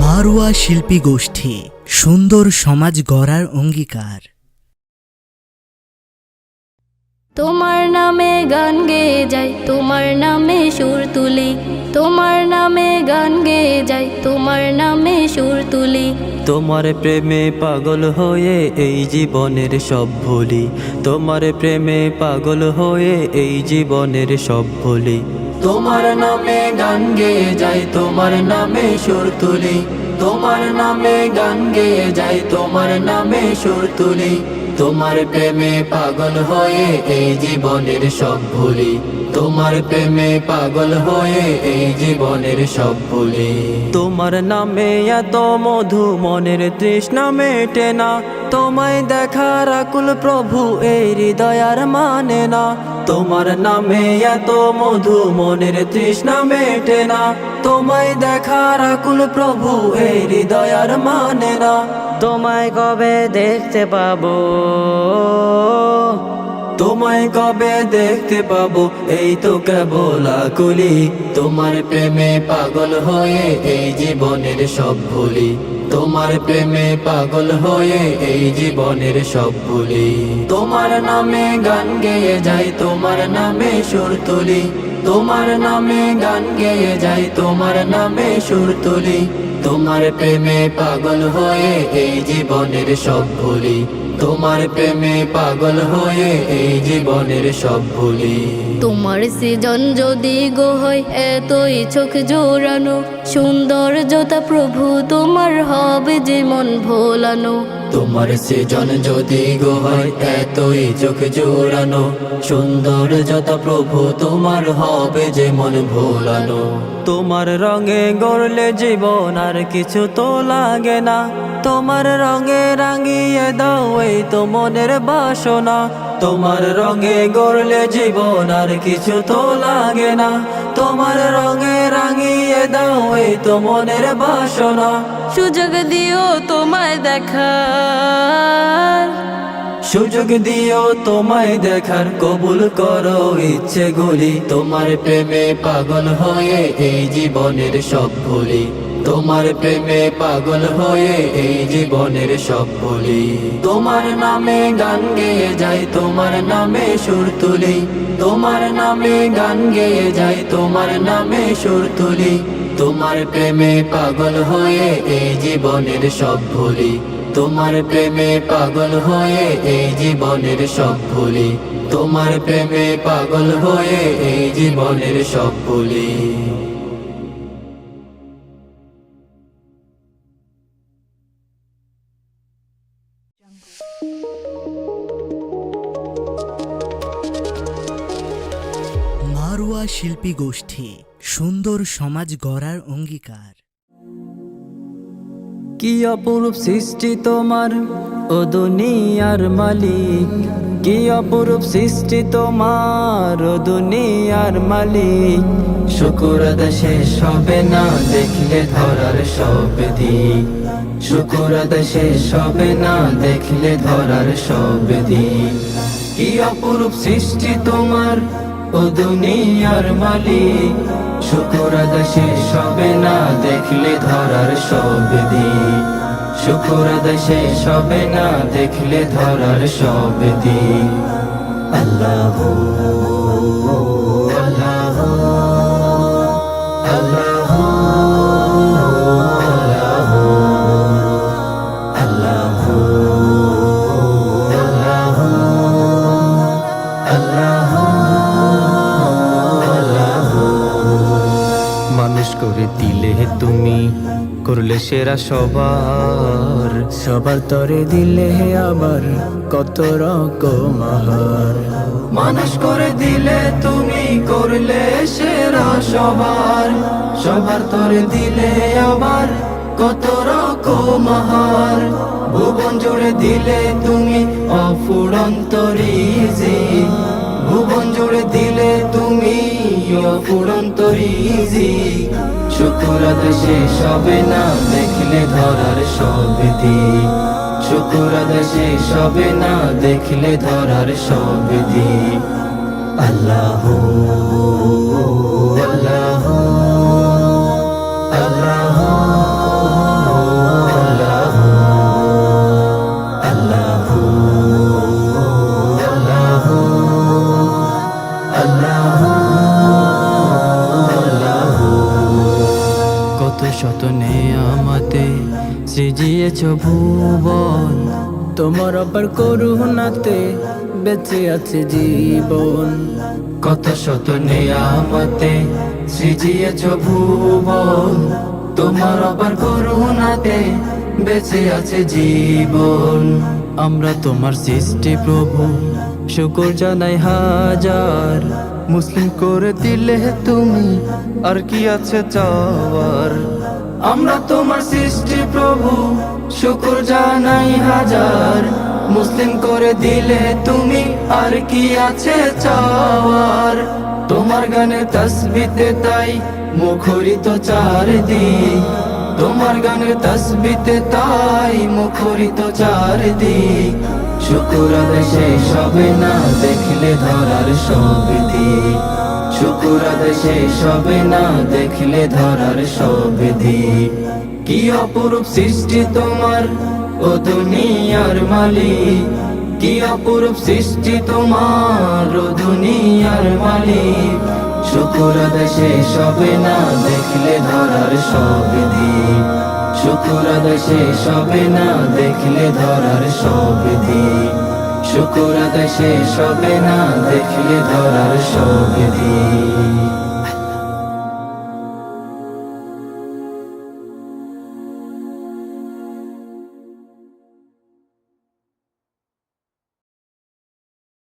মারুয়া শিল্পী গোষ্ঠী সুন্দর সমাজ গড়ার অঙ্গীকার। তোমার নামে গান গেয়ে যাই তোমার নামে সুর তুলি। তোমার নামে গান গেয়ে যাই তোমার নামে সুর তুলি। তোমার প্রেমে পাগল হয়ে এই জীবনের সব ভুলি। তোমার প্রেমে পাগল হয়ে এই জীবনের সব ভুলি। তোমার নামে গান গেয়ে যাই তোমার নামে সুর তুলি। তোমার নামে গান গেয়ে যাই, তোমার নামে সুর তুলি। তোমার প্রেমে পাগল হয়ে এই জীবনের সব ভুলি। তোমার প্রেমে পাগল হয়ে এই জীবনের সব ভুলি। তোমার নামে এত মধু মনের তৃষ্ণা মেটে না তোমায় দেখার আকুল প্রভু, এই হৃদয়ার মানে না। তোমার নামে এত মধু, মনের তৃষ্ণা মেটে না। তোমায় দেখার আকুল প্রভু, এই হৃদয়ার মানে না। তোমায় কবে দেখতে পাবো? তোমায় কবে দেখতে পাবো? এই তো কেবল আকুলি। তোমার প্রেমে পাগল হয়ে এই জীবনের সব ভুলি। তোমার প্রেমে পাগল হয়ে এই জীবনের সব ভুলি। তোমার নামে গান গেয়ে যাই, তোমার নামে সুর তুলি। তোমার নামে গান গেয়ে যাই, তোমার নামে সুর তুলি। তোমার প্রেমে পাগল হয়ে এই জীবনের সব ভুলি। তোমার প্রেমে পাগল হয়ে এই জীবনের সব ভুলি। তোমার সৃজন যদি গো হয় এতই চোখ জোরানো সুন্দর যতা প্রভু তোমার হবে যে মন ভোলানো। তোমার সৃজন যদি গো হয় এতই চোখ জোড়ানো, সুন্দর যত প্রভু, তোমার হবে যে মন ভোলানো। তোমার রঙে গড়লে জীবন আর কিছু তো লাগে না। তোমার রঙে রাঙিয়ে দাও এই তো মনের বাসনা। তোমার রঙে গড়লে জীবন আর কিছু তো লাগে না। তোমার রঙে রাঙিয়ে দাও এই তো মনের বাসনা। সুযোগ দিও তোমায় দেখা সুযোগ দিও তোমায় দেখার কবুল করো ইচ্ছে গুলি তোমার প্রেমে পাগল হয়ে এই জীবনের সব ভুলি। তোমার প্রেমে পাগল হয়ে এই জীবনের সব ভুলি তোমার নামে গান গেয়ে যাই, তোমার নামে সুর তুলি। তোমার নামে গান গেয়ে যাই, তোমার নামে সুর তুলি। তোমার প্রেমে পাগল হয়ে এই জীবনের সব ভুলি তোমার প্রেমে পাগল হয়ে এই জীবনের সব ভুলি তোমার প্রেমে পাগল হয়ে এই জীবনের সব ভুলি মারুয়া শিল্পী গোষ্ঠী, সুন্দর সমাজ গড়ার অঙ্গীকার। কি অপরূপ সৃষ্টি তোমার ও দুনিয়ার মালিক? কি অপরূপ সৃষ্টি তোমার ও দুনিয়ার মালিক? শুকুর আদা শেষ হবে না দেখলে ধরার সব দিক। শুকুর আদা শেষ হবে না দেখলে ধরার সব দিক। কি অপরূপ সৃষ্টি তোমার ও দুনিয়ার মালিক। শুকুর দশে সবে না, দেখলে ধরার সব দিক। শুকুর দশে সবে না, দেখলে ধরার সব আল্লাহ আল্লাহ আল্লাহ আল্লাহ করলে সেরা সবার। সবার তরে দিলে হে আবার কত রকম আহার মানুষ করে দিলে তুমি করলে সেরা সবার। সবার তরে দিলে আবার কত রকম আহার ভুবন জুড়ে দিলে তুমি অফুরন্তরীজি ভুবন জুড়ে দিলে তুমি শুকুর দেশে হবে না দেখলে ধরার সব শুকুর দেশে হবে না দেখলে ধরার সব আল্লাহ সৃজিয়েছ ভুবন, তোমার অপার করুণাতে বেঁচে আছে জীবন। কত শত নেয়ামতে সৃজিয়েছ ভুবন, তোমার আবার করুণাতে বেঁচে আছে জীবন। আমরা তোমার সৃষ্টি প্রভু, শুকর জানাই হাজার। মুসলিম করে দিলে তুমি, আর কি আছে চাওয়ার? আমরা তোমার সৃষ্টি প্রভু, শুকুর জানাই হাজার। মুসলিম করে দিলে তুমি আর কি আছে চাওয়ার? তোমার গানে তসবিতে তাই মুখরিত চারদিক। তোমার গানের তসবিতে তাই মুখরিত চারদিক। শুকুর দেশে সবে না দেখলে ধরার সব দিক শুকুর দেশে সবে না দেখলে ধরার সব দিক কি অপরূপ সৃষ্টি তোমার ও দুনিয়ার মালিক। কি অপরূপ সৃষ্টি তোমার ও দুনিয়ার মালিক। শুকুর দেশে সবে না দেখলে ধরার সব দিক শুকুর দেশে সবে না দেখলে ধরার সব দিক শুকুর দেশে সবে না দেখলে ধরার সব